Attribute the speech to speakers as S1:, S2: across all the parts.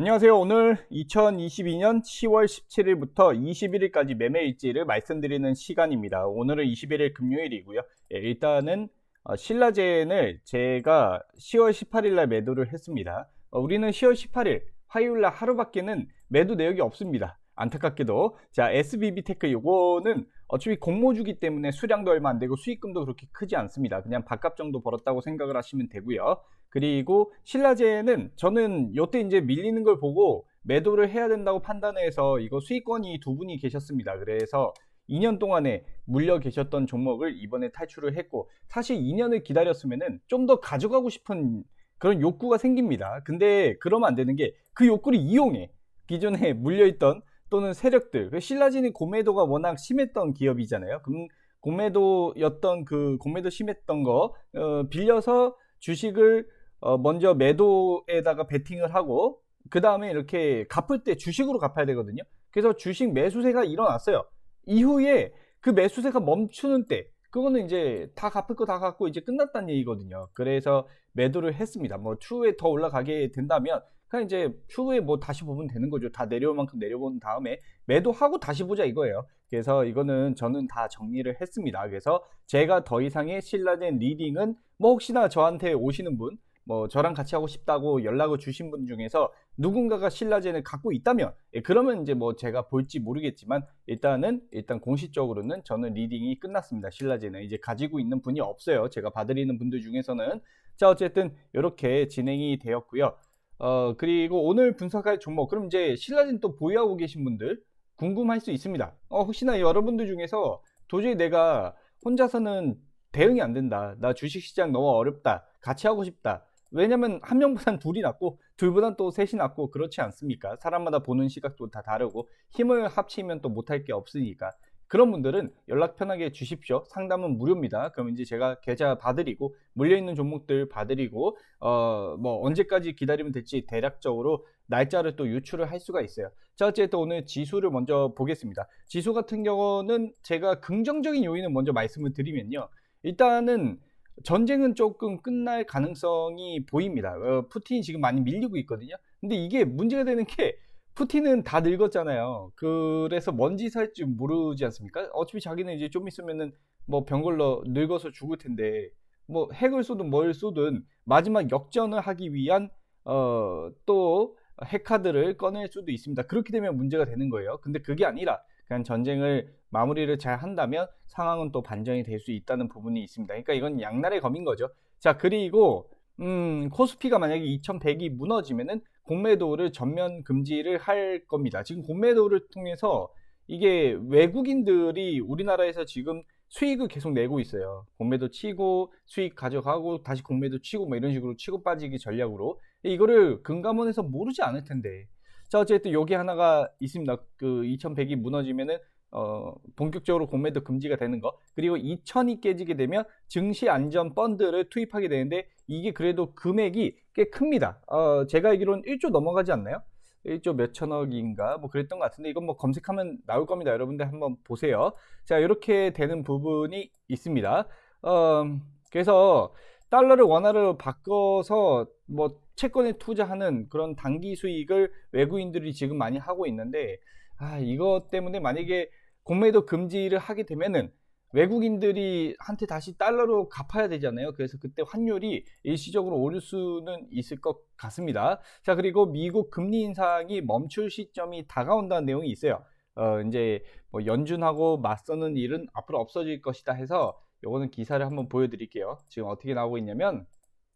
S1: 안녕하세요. 오늘 2022년 10월 17일부터 21일까지 매매 일지를 말씀드리는 시간입니다. 오늘은 21일 금요일이고요. 예, 일단은 어, 신라젠을 제가 10월 18일 날 매도를 했습니다. 어, 우리는 10월 18일 화요일 날 하루밖에는 매도 내역이 없습니다. 안타깝게도 자 SBB테크 요거는 어차피 공모주기 때문에 수량도 얼마 안 되고 수익금도 그렇게 크지 않습니다. 그냥 밥값 정도 벌었다고 생각을 하시면 되고요. 그리고 신라제는 저는 요때 이제 밀리는 걸 보고 매도를 해야 된다고 판단해서 이거 수익권이 두 분이 계셨습니다. 그래서 2년 동안에 물려 계셨던 종목을 이번에 탈출을 했고 사실 2년을 기다렸으면은 좀 더 가져가고 싶은 그런 욕구가 생깁니다. 근데 그러면 안 되는 게 그 욕구를 이용해 기존에 물려있던 또는 세력들 그 신라진이 고매도가 워낙 심했던 기업이잖아요. 그럼 고매도였던 그 고매도 심했던 거 어, 빌려서 주식을 어, 먼저 매도에다가 베팅을 하고 그 다음에 이렇게 갚을 때 주식으로 갚아야 되거든요. 그래서 주식 매수세가 일어났어요. 이후에 그 매수세가 멈추는 때 그거는 이제 다 갚을 거 다 갚고 이제 끝났다는 얘기거든요. 그래서 매도를 했습니다. 뭐 추후에 더 올라가게 된다면 그냥 이제 추후에 뭐 다시 보면 되는 거죠. 다 내려올 만큼 내려본 다음에 매도하고 다시 보자 이거예요. 그래서 이거는 저는 다 정리를 했습니다. 그래서 제가 더 이상의 신라된 리딩은 뭐 혹시나 저한테 오시는 분, 뭐 저랑 같이 하고 싶다고 연락을 주신 분 중에서 누군가가 신라젠을 갖고 있다면 예, 그러면 이제 뭐 제가 볼지 모르겠지만 일단은 일단 공식적으로는 저는 리딩이 끝났습니다. 신라젠은 이제 가지고 있는 분이 없어요. 제가 봐드리는 분들 중에서는 자 어쨌든 이렇게 진행이 되었고요. 어 그리고 오늘 분석할 종목 그럼 이제 신라진 또 보유하고 계신 분들 궁금할 수 있습니다. 어 혹시나 여러분들 중에서 도저히 내가 혼자서는 대응이 안 된다. 나 주식시장 너무 어렵다. 같이 하고 싶다. 왜냐면 한 명보단 둘이 낫고 둘보단 또 셋이 낫고 그렇지 않습니까? 사람마다 보는 시각도 다 다르고 힘을 합치면 또 못할 게 없으니까 그런 분들은 연락 편하게 주십시오. 상담은 무료입니다. 그럼 이제 제가 계좌 봐드리고 물려있는 종목들 봐드리고 어 뭐 언제까지 기다리면 될지 대략적으로 날짜를 또 유출을 할 수가 있어요. 자 어쨌든 오늘 지수를 먼저 보겠습니다. 지수 같은 경우는 제가 긍정적인 요인을 먼저 말씀을 드리면요. 일단은 전쟁은 조금 끝날 가능성이 보입니다. 어, 푸틴이 지금 많이 밀리고 있거든요. 근데 이게 문제가 되는 게 푸틴은 다 늙었잖아요. 그래서 뭔짓 할지 모르지 않습니까? 어차피 자기는 이제 좀 있으면은 뭐 병걸로 늙어서 죽을 텐데 뭐 핵을 쏘든 뭘 쏘든 마지막 역전을 하기 위한 어 또 핵카드를 꺼낼 수도 있습니다. 그렇게 되면 문제가 되는 거예요. 근데 그게 아니라 그냥 전쟁을 마무리를 잘 한다면 상황은 또 반전이 될 수 있다는 부분이 있습니다. 그러니까 이건 양날의 검인 거죠. 자 그리고 음, 코스피가 만약에 2100이 무너지면은 공매도를 전면 금지를 할 겁니다. 지금 공매도를 통해서 이게 외국인들이 우리나라에서 지금 수익을 계속 내고 있어요. 공매도 치고 수익 가져가고 다시 공매도 치고 뭐 이런 식으로 치고 빠지기 전략으로 이거를 금감원에서 모르지 않을 텐데. 자 어쨌든 여기 하나가 있습니다. 그 2100이 무너지면은 어, 본격적으로 공매도 금지가 되는 거. 그리고 2000이 깨지게 되면 증시 안전 펀드를 투입하게 되는데 이게 그래도 금액이 꽤 큽니다. 어, 제가 알기로는 1조 넘어가지 않나요? 1조 몇천억인가? 뭐 그랬던 것 같은데 이건 뭐 검색하면 나올 겁니다. 여러분들 한번 보세요. 자 이렇게 되는 부분이 있습니다. 어, 그래서 달러를 원화로 바꿔서 뭐 채권에 투자하는 그런 단기 수익을 외국인들이 지금 많이 하고 있는데 아, 이것 때문에 만약에 공매도 금지를 하게 되면은 외국인들이 한테 다시 달러로 갚아야 되잖아요. 그래서 그때 환율이 일시적으로 오를 수는 있을 것 같습니다. 자, 그리고 미국 금리 인상이 멈출 시점이 다가온다는 내용이 있어요. 어, 이제 뭐 연준하고 맞서는 일은 앞으로 없어질 것이다 해서 요거는 기사를 한번 보여드릴게요. 지금 어떻게 나오고 있냐면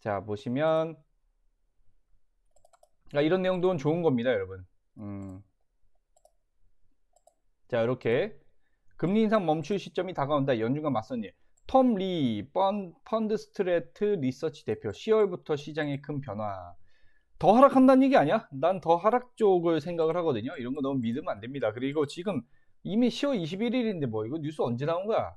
S1: 자 보시면 아, 이런 내용도 좋은 겁니다, 여러분. 음. 자, 이렇게 금리 인상 멈출 시점이 다가온다. 연준과 맞선 일. 톰 리, 펀드 스트레트 리서치 대표. 10월부터 시장에 큰 변화. 더 하락한다는 얘기 아니야? 난 더 하락 쪽을 생각을 하거든요. 이런 거 너무 믿으면 안 됩니다. 그리고 지금 이미 10월 21일인데 뭐 이거 뉴스 언제 나온 거야?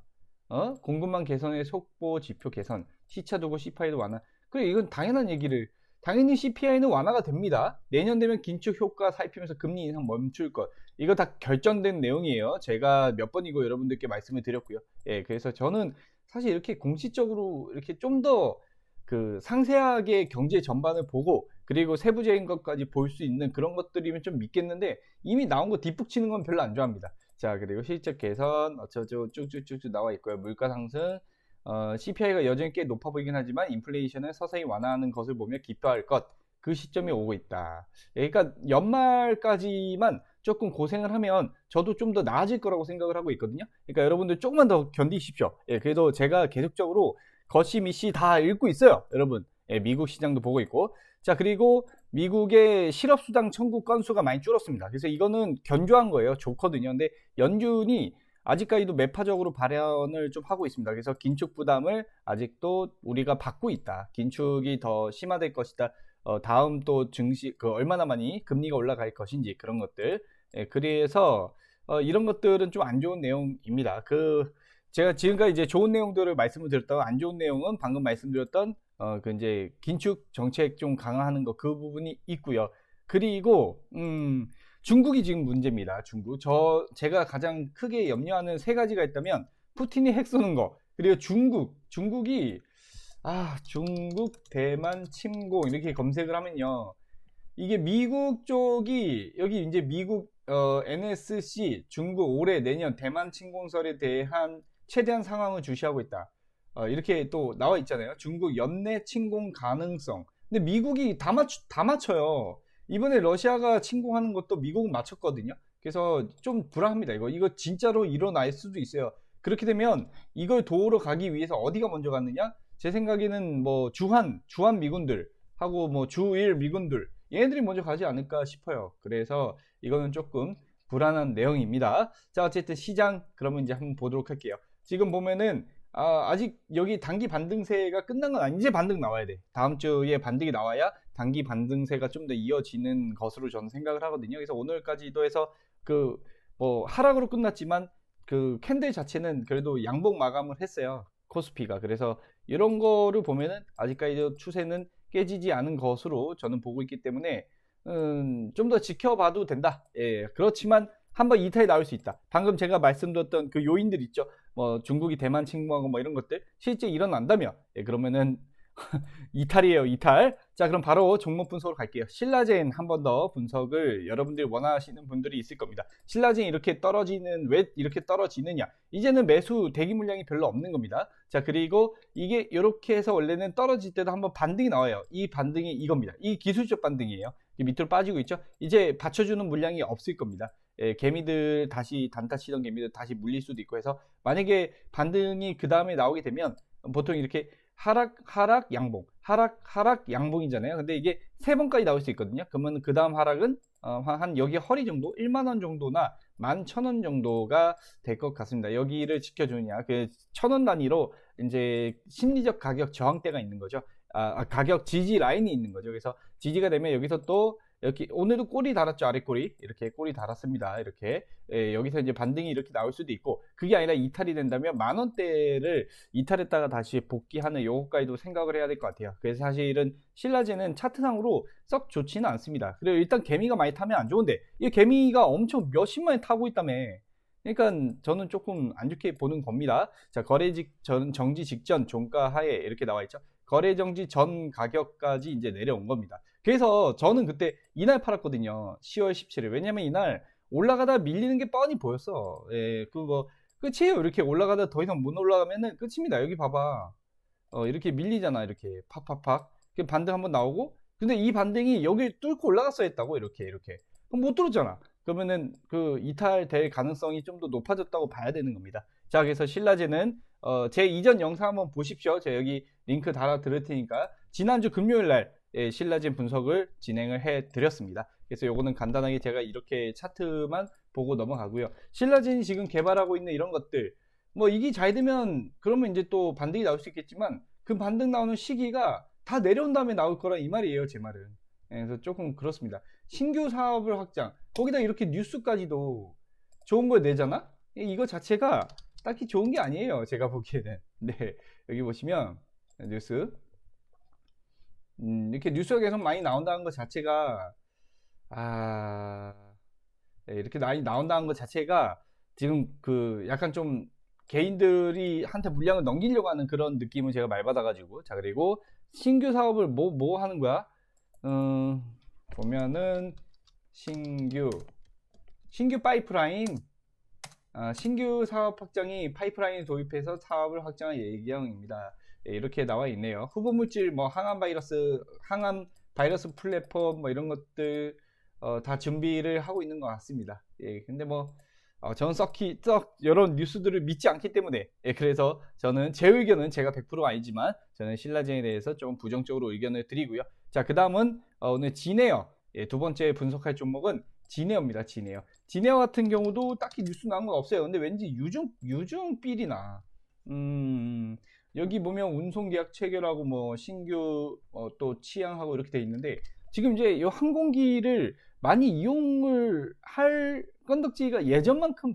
S1: 어? 공급망 개선의 속보 지표 개선, 시차 두고 CPI도 완화. 그래 이건 당연한 얘기를 당연히 CPI는 완화가 됩니다. 내년 되면 긴축 효과 살피면서 금리 인상 멈출 것. 이거 다 결정된 내용이에요. 제가 몇 번이고 여러분들께 말씀을 드렸고요. 예, 그래서 저는 사실 이렇게 공식적으로 이렇게 좀 더 그 상세하게 경제 전반을 보고 그리고 세부적인 것까지 볼 수 있는 그런 것들이면 좀 믿겠는데 이미 나온 거 뒷북 치는 건 별로 안 좋아합니다. 자 그리고 실적 개선 어쩌고 쭉쭉쭉쭉 나와 있고요. 물가 상승 어, CPI가 여전히 꽤 높아 보이긴 하지만 인플레이션을 서서히 완화하는 것을 보며 기뻐할 것 그 시점이 오고 있다. 그러니까 연말까지만 조금 고생을 하면 저도 좀 더 나아질 거라고 생각을 하고 있거든요. 그러니까 여러분들 조금만 더 견디십시오. 예, 그래도 제가 계속적으로 거시 미시 다 읽고 있어요. 여러분. 예, 미국 시장도 보고 있고. 자, 그리고 미국의 실업수당 청구 건수가 많이 줄었습니다. 그래서 이거는 견조한 거예요. 좋거든요. 근데 연준이 아직까지도 매파적으로 발현을 좀 하고 있습니다. 그래서 긴축 부담을 아직도 우리가 받고 있다. 긴축이 더 심화될 것이다. 어, 다음 또 증시, 그 얼마나 많이 금리가 올라갈 것인지 그런 것들. 예, 그래서 어, 이런 것들은 좀 안 좋은 내용입니다. 그 제가 지금까지 이제 좋은 내용들을 말씀을 드렸다가 안 좋은 내용은 방금 말씀드렸던 어, 그 이제 긴축 정책 좀 강화하는 거 그 부분이 있고요. 그리고 음, 중국이 지금 문제입니다. 중국. 저 제가 가장 크게 염려하는 세 가지가 있다면 푸틴이 핵 쏘는 거 그리고 중국. 중국이 아 중국 대만 침공 이렇게 검색을 하면요. 이게 미국 쪽이 여기 이제 미국 어, NSC 중국 올해 내년 대만 침공설에 대한 최대한 상황을 주시하고 있다. 어, 이렇게 또 나와 있잖아요. 중국 연내 침공 가능성. 근데 미국이 다 맞추, 다 맞춰요. 이번에 러시아가 침공하는 것도 미국은 맞췄거든요. 그래서 좀 불안합니다. 이거 이거 진짜로 일어날 수도 있어요. 그렇게 되면 이걸 도우러 가기 위해서 어디가 먼저 갔느냐? 제 생각에는 뭐 주한 주한 미군들 하고 뭐 주일 미군들 얘네들이 먼저 가지 않을까 싶어요. 그래서 이거는 조금 불안한 내용입니다. 자 어쨌든 시장 그러면 이제 한번 보도록 할게요. 지금 보면은 아, 직 여기 단기 반등세가 끝난 건 아니 이제 반등 나와야 돼. 다음 주에 반등이 나와야 단기 반등세가 좀 더 이어지는 것으로 저는 생각을 하거든요. 그래서 오늘까지도 해서 그 뭐 하락으로 끝났지만 그 캔들 자체는 그래도 양봉 마감을 했어요. 코스피가. 그래서 이런 거를 보면은 아직까지도 추세는 깨지지 않은 것으로 저는 보고 있기 때문에 음, 좀 더 지켜봐도 된다. 예, 그렇지만 한번 이탈이 나올 수 있다. 방금 제가 말씀드렸던 그 요인들 있죠. 뭐 중국이 대만 침공하고 뭐 이런 것들 실제 일어난다면 예, 그러면은 이탈이에요, 이탈. 자, 그럼 바로 종목 분석으로 갈게요. 신라젠 한 번 더 분석을 여러분들이 원하시는 분들이 있을 겁니다. 신라젠 이렇게 떨어지는, 왜 이렇게 떨어지느냐? 이제는 매수 대기 물량이 별로 없는 겁니다. 자, 그리고 이게 이렇게 해서 원래는 떨어질 때도 한번 반등이 나와요. 이 반등이 이겁니다. 이 기술적 반등이에요. 밑으로 빠지고 있죠. 이제 받쳐주는 물량이 없을 겁니다. 예, 개미들 다시 단타 치던 개미들 다시 물릴 수도 있고 해서 만약에 반등이 그 다음에 나오게 되면 보통 이렇게 하락, 하락, 양봉, 하락, 하락, 양봉이잖아요. 근데 이게 세 번까지 나올 수 있거든요. 그러면 그 다음 하락은 어, 한 여기 허리 정도, 1만 원 정도나 11,000원 정도가 될 것 같습니다. 여기를 지켜주느냐, 그 천 원 단위로 이제 심리적 가격 저항대가 있는 거죠. 아, 아, 가격 지지 라인이 있는 거죠. 그래서 지지가 되면 여기서 또 이렇게 오늘도 꼬리 달았죠 아래 꼬리 이렇게 꼬리 달았습니다 이렇게 예, 여기서 이제 반등이 이렇게 나올 수도 있고 그게 아니라 이탈이 된다면 만 원대를 이탈했다가 다시 복귀하는 요거까지도 생각을 해야 될 것 같아요 그래서 사실은 신라제는 차트상으로 썩 좋지는 않습니다 그리고 일단 개미가 많이 타면 안 좋은데 이 개미가 엄청 몇십만이 타고 있다며 그러니까 저는 조금 안 좋게 보는 겁니다. 자, 거래 직 전, 정지 직전 종가 하에 이렇게 나와 있죠. 거래 정지 전 가격까지 이제 내려온 겁니다. 그래서 저는 그때 이날 팔았거든요. 10월 17일. 왜냐면 이날 올라가다 밀리는 게 뻔히 보였어. 예, 그거 끝이에요. 이렇게 올라가다 더 이상 못 올라가면은 끝입니다. 여기 봐봐. 어, 이렇게 밀리잖아. 이렇게 팍팍팍. 반등 한번 나오고. 근데 이 반등이 여기 뚫고 올라갔어야 했다고. 이렇게, 이렇게. 그럼 못 뚫었잖아. 그러면은 그 이탈될 가능성이 좀 더 높아졌다고 봐야 되는 겁니다. 자, 그래서 신라제는 어, 제 이전 영상 한번 보십시오. 제가 여기 링크 달아 드릴 테니까 지난주 금요일 날 예, 신라진 분석을 진행을 해 드렸습니다. 그래서 요거는 간단하게 제가 이렇게 차트만 보고 넘어가고요. 신라진이 지금 개발하고 있는 이런 것들 뭐 이게 잘 되면 그러면 이제 또 반등이 나올 수 있겠지만 그 반등 나오는 시기가 다 내려온 다음에 나올 거라 이 말이에요, 제 말은. 예, 그래서 조금 그렇습니다. 신규 사업을 확장 거기다 이렇게 뉴스까지도 좋은 걸 내잖아? 이거 자체가 딱히 좋은 게 아니에요. 제가 보기에는. 네. 여기 보시면 뉴스 음, 이렇게 뉴스가 계속 많이 나온다는 것 자체가 아 네, 이렇게 많이 나온다는 것 자체가 지금 그 약간 좀 개인들이 한테 물량을 넘기려고 하는 그런 느낌을 제가 많이 받아가지고 자 그리고 신규 사업을 뭐뭐 하는 거야 음, 보면은 신규 신규 파이프라인 아, 신규 사업 확장이 파이프라인 도입해서 사업을 확장할 예정입니다. 예, 이렇게 나와 있네요. 후보 물질 뭐 항암 바이러스 항암 바이러스 플랫폼 뭐 이런 것들 어, 다 준비를 하고 있는 것 같습니다. 예, 근데 뭐 어, 저는 썩히 썩 이런 뉴스들을 믿지 않기 때문에 예, 그래서 저는 제 의견은 제가 100% 아니지만 저는 신라젠에 대해서 좀 부정적으로 의견을 드리고요. 자, 그 다음은 어, 오늘 지네어 예, 두 번째 분석할 종목은 지네어입니다. 지네어. 지네어 같은 경우도 딱히 뉴스 나온 건 없어요. 근데 왠지 유중 유중 삘이나 음, 여기 보면 운송 계약 체결하고 뭐 신규 어, 또 취향하고 이렇게 돼 있는데 지금 이제 이 항공기를 많이 이용을 할 건덕지가 예전만큼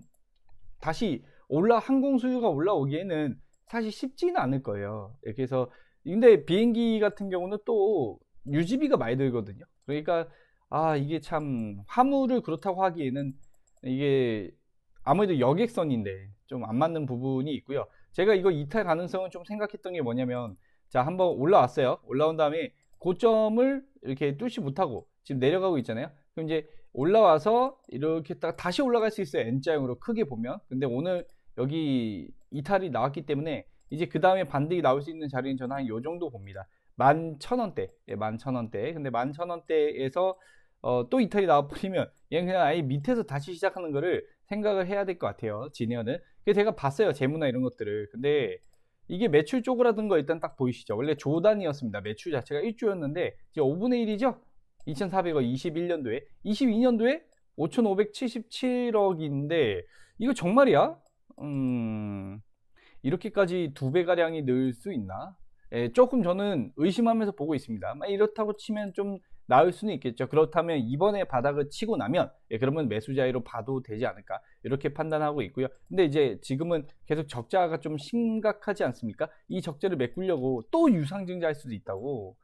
S1: 다시 올라 항공 수요가 올라오기에는 사실 쉽지는 않을 거예요. 예, 그래서 근데 비행기 같은 경우는 또 유지비가 많이 들거든요. 그러니까 아 이게 참 화물을 그렇다고 하기에는 이게 아무래도 여객선인데 좀 안 맞는 부분이 있고요. 제가 이거 이탈 가능성을 좀 생각했던 게 뭐냐면 자 한번 올라왔어요. 올라온 다음에 고점을 이렇게 뚫지 못하고 지금 내려가고 있잖아요. 그럼 이제 올라와서 이렇게 딱 다시 올라갈 수 있어요. N자형으로 크게 보면. 근데 오늘 여기 이탈이 나왔기 때문에 이제 그 다음에 반등이 나올 수 있는 자리는 저는 한 요 정도 봅니다. 만 천원대, 예, 만 천원대. 근데 만 천원대에서 어, 또 이탈이 나와버리면 얘는 그냥 아예 밑에서 다시 시작하는 거를 생각을 해야 될 것 같아요. 지니어는. 그래서 제가 봤어요. 재무나 이런 것들을. 근데 이게 매출 쪼그라든 거 일단 딱 보이시죠? 원래 조단이었습니다. 매출 자체가 1조였는데 이제 5분의 1이죠? 2,400억 21년도에 22년도에 5,577억인데 이거 정말이야? 음 이렇게까지 두 배 가량이 늘 수 있나? 예, 조금 저는 의심하면서 보고 있습니다. 막 이렇다고 치면 좀 나을 수는 있겠죠. 그렇다면 이번에 바닥을 치고 나면 예, 그러면 매수 자리로 봐도 되지 않을까 이렇게 판단하고 있고요. 근데 이제 지금은 계속 적자가 좀 심각하지 않습니까? 이 적자를 메꾸려고 또 유상증자할 수도 있다고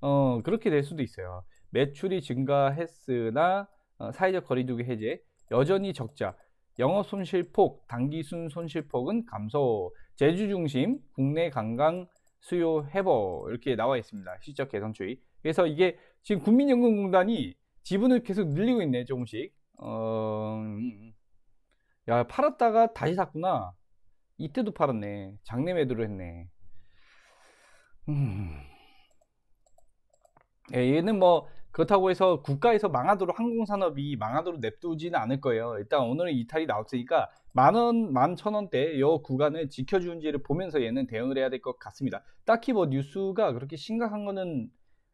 S1: 어 그렇게 될 수도 있어요. 매출이 증가했으나 어, 사회적 거리두기 해제 여전히 적자 영업 손실폭 단기순 손실폭은 감소 제주 중심 국내 관광 수요 회복 이렇게 나와 있습니다. 실적 개선 추이. 그래서 이게 지금 국민연금공단이 지분을 계속 늘리고 있네 조금씩. 어, 음. 야 팔았다가 다시 샀구나. 이때도 팔았네. 장내 매도를 했네. 음. 예, 얘는 뭐 그렇다고 해서 국가에서 망하도록 항공산업이 망하도록 냅두지는 않을 거예요. 일단 오늘은 이탈이 나왔으니까 만 원, 만 천 원대 이 구간을 지켜주는지를 보면서 얘는 대응을 해야 될 것 같습니다. 딱히 뭐 뉴스가 그렇게 심각한 거는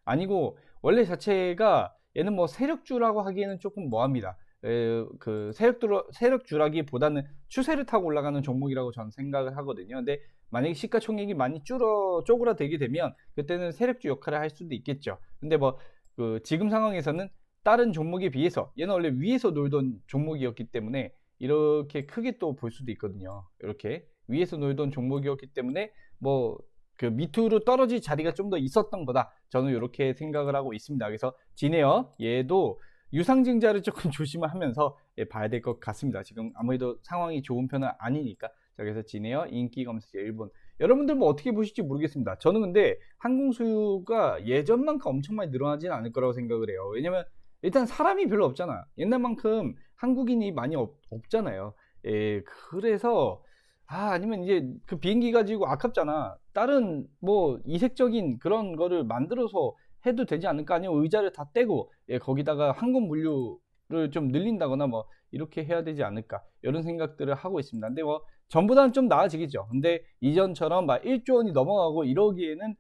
S1: 아니고 원래 자체가 얘는 뭐 세력주라고 하기에는 조금 뭐합니다. 에, 그 세력주 세력주라기보다는 추세를 타고 올라가는 종목이라고 저는 생각을 하거든요. 근데 만약에 시가총액이 많이 줄어 쪼그라들게 되면 그때는 세력주 역할을 할 수도 있겠죠. 근데 뭐 그 지금 상황에서는 다른 종목에 비해서 얘는 원래 위에서 놀던 종목이었기 때문에 이렇게 크게 또 볼 수도 있거든요. 이렇게 위에서 놀던 종목이었기 때문에 뭐 그 밑으로 떨어질 자리가 좀 더 있었던 거다. 저는 이렇게 생각을 하고 있습니다. 그래서 지네어 얘도 유상증자를 조금 조심을 하면서 예, 봐야 될 것 같습니다. 지금 아무래도 상황이 좋은 편은 아니니까. 자, 그래서 지네어 인기 검색어 일본. 여러분들 뭐 어떻게 보실지 모르겠습니다. 저는 근데 항공 수요가 예전만큼 엄청 많이 늘어나지는 않을 거라고 생각을 해요. 왜냐면 일단 사람이 별로 없잖아. 옛날만큼 한국인이 많이 없, 없잖아요. 예, 그래서 아, 아니면 이제 그 비행기 가지고 아깝잖아. 다른 뭐 이색적인 그런 거를 만들어서 해도 되지 않을까? 아니면 의자를 다 떼고 예, 거기다가 항공 물류를 좀 늘린다거나 뭐 이렇게 해야 되지 않을까? 이런 생각들을 하고 있습니다. 근데 뭐 전보다는 좀 나아지겠죠. 근데 이전처럼 막 1조 원이 넘어가고 이러기에는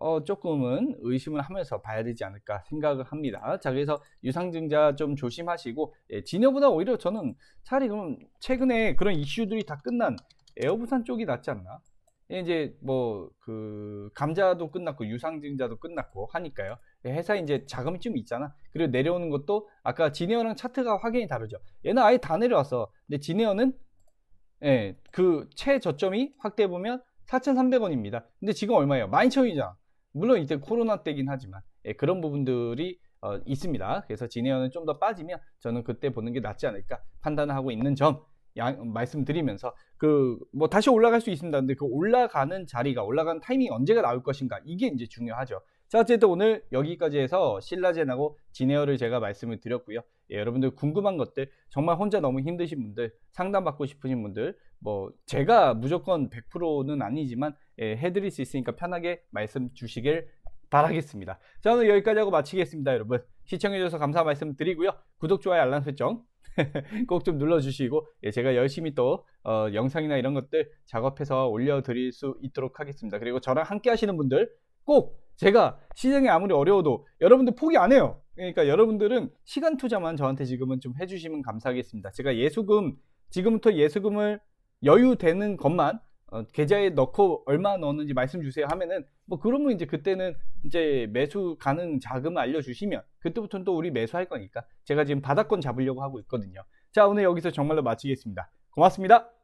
S1: 어, 조금은 의심을 하면서 봐야 되지 않을까 생각을 합니다. 자, 그래서 유상증자 좀 조심하시고, 예, 진여보다 오히려 저는 차라리 그럼 최근에 그런 이슈들이 다 끝난 에어부산 쪽이 낫지 않나? 예, 이제 뭐 그 감자도 끝났고 유상증자도 끝났고 하니까요. 예, 회사에 이제 자금이 좀 있잖아. 그리고 내려오는 것도 아까 지네어랑 차트가 확연히 다르죠. 얘는 아예 다 내려왔어. 근데 지네어는 예, 그 최저점이 확대해 보면 4,300원입니다. 근데 지금 얼마예요? 12,000원이잖아. 물론 이때 코로나 때긴 하지만 예, 그런 부분들이 어, 있습니다. 그래서 진해연은 좀더 빠지면 저는 그때 보는 게 낫지 않을까 판단을 하고 있는 점 양, 말씀드리면서 그 뭐 다시 올라갈 수 있습니다. 근데 그 올라가는 자리가 올라가는 타이밍이 언제가 나올 것인가 이게 이제 중요하죠. 자, 어쨌든 오늘 여기까지 해서 신라젠하고 진에어를 제가 말씀을 드렸고요. 예, 여러분들 궁금한 것들, 정말 혼자 너무 힘드신 분들, 상담받고 싶으신 분들, 뭐, 제가 무조건 100%는 아니지만, 예, 해드릴 수 있으니까 편하게 말씀 주시길 바라겠습니다. 자, 오늘 여기까지 하고 마치겠습니다, 여러분. 시청해주셔서 감사 말씀 드리고요. 구독, 좋아요, 알람 설정 꼭 좀 눌러주시고, 예, 제가 열심히 또, 어, 영상이나 이런 것들 작업해서 올려드릴 수 있도록 하겠습니다. 그리고 저랑 함께 하시는 분들, 꼭 제가 시장이 아무리 어려워도 여러분들 포기 안 해요. 그러니까 여러분들은 시간 투자만 저한테 지금은 좀 해주시면 감사하겠습니다. 제가 예수금, 지금부터 예수금을 여유 되는 것만 어, 계좌에 넣고 얼마 넣었는지 말씀 주세요 하면은 뭐 그러면 이제 그때는 이제 매수 가능 자금을 알려주시면 그때부터는 또 우리 매수할 거니까 제가 지금 바닥권 잡으려고 하고 있거든요. 자 오늘 여기서 정말로 마치겠습니다. 고맙습니다.